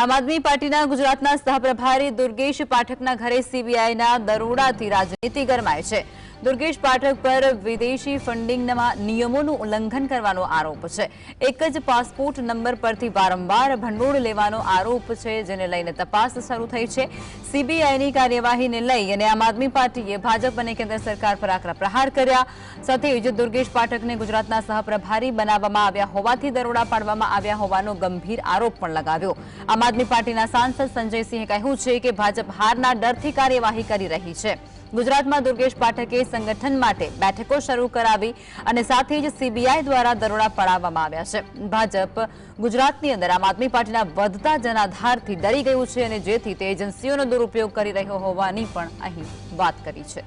આમ આદમી પાર્ટીના ગુજરાતના સહપ્રભારી દુર્ગેશ પાઠકના ઘરે સીબીઆઈના દરોડાથી રાજનીતિ ગરમાય છે दुर्गेश पाठक પર વિદેશી ફંડિંગ નવા નિયમોનું ઉલ્લંઘન કરવાનો આરોપ છે એક જ પાસપોર્ટ નંબર પરથી વારંવાર ભંડોળ લેવાનો આરોપ છે જેને લઈને તપાસ શરૂ થઈ છે સીબીઆઈ ની કાર્યવાહી ને લઈ અને આમ આદમી પાર્ટી એ ભાજપ બની કેન્દ્ર સરકાર પર આકરા પ્રહાર કર્યા સતી યુજ दुर्गेश પાઠકને ગુજરાતના સહપ્રભારી બનાવવામાં આવ્યા હોવાથી દરોડા પાડવામાં આવ્યા હોવાનો ગંભીર આરોપ પણ લગાવ્યો આમ આદમી પાર્ટીના સાંસદ સંજયસિંહ કહ્યું છે કે ભાજપ હારના ડરથી કાર્યવાહી કરી રહી છે ગુજરાતમાં દુર્ગેશ પાઠકે સંગઠન માટે બેઠકો શરૂ કરાવી અને સાથે જ સીબીઆઈ દ્વારા દરોડા પાડવામાં આવ્યા છે ભાજપ ગુજરાતની અંદર આદમી પાર્ટીના વધતા જનાધારથી ડરી ગયું છે અને જે થી તે એજન્સીઓનો દુરુપયોગ કરી રહ્યો હોવાની પણ આહી વાત કરી છે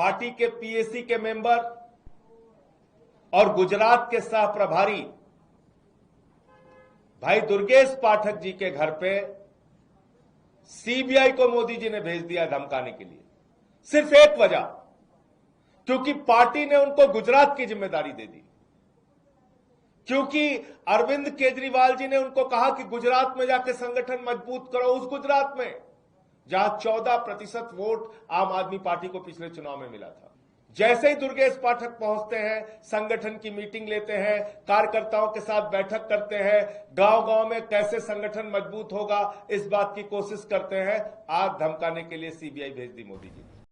પાર્ટી કે पीएसी के मेंबर और गुजरात के सहप्रभारी भाई दुर्गेश पाठक जी के घर पे सीबीआई को मोदी जी ने भेज दिया धमकाने के लिए सिर्फ एक वजह क्योंकि पार्टी ने उनको गुजरात की जिम्मेदारी दे दी क्योंकि अरविंद केजरीवाल जी ने उनको कहा कि गुजरात में जाके संगठन मजबूत करो उस गुजरात में जहां 14 प्रतिशत वोट आम आदमी पार्टी को पिछले चुनाव में मिला था जैसे ही दुर्गेश पाठक पहुंचते हैं संगठन की मीटिंग लेते हैं कार्यकर्ताओं के साथ बैठक करते हैं गांव गांव में कैसे संगठन मजबूत होगा इस बात की कोशिश करते हैं आज धमकाने के लिए सीबीआई भेज दी मोदी जी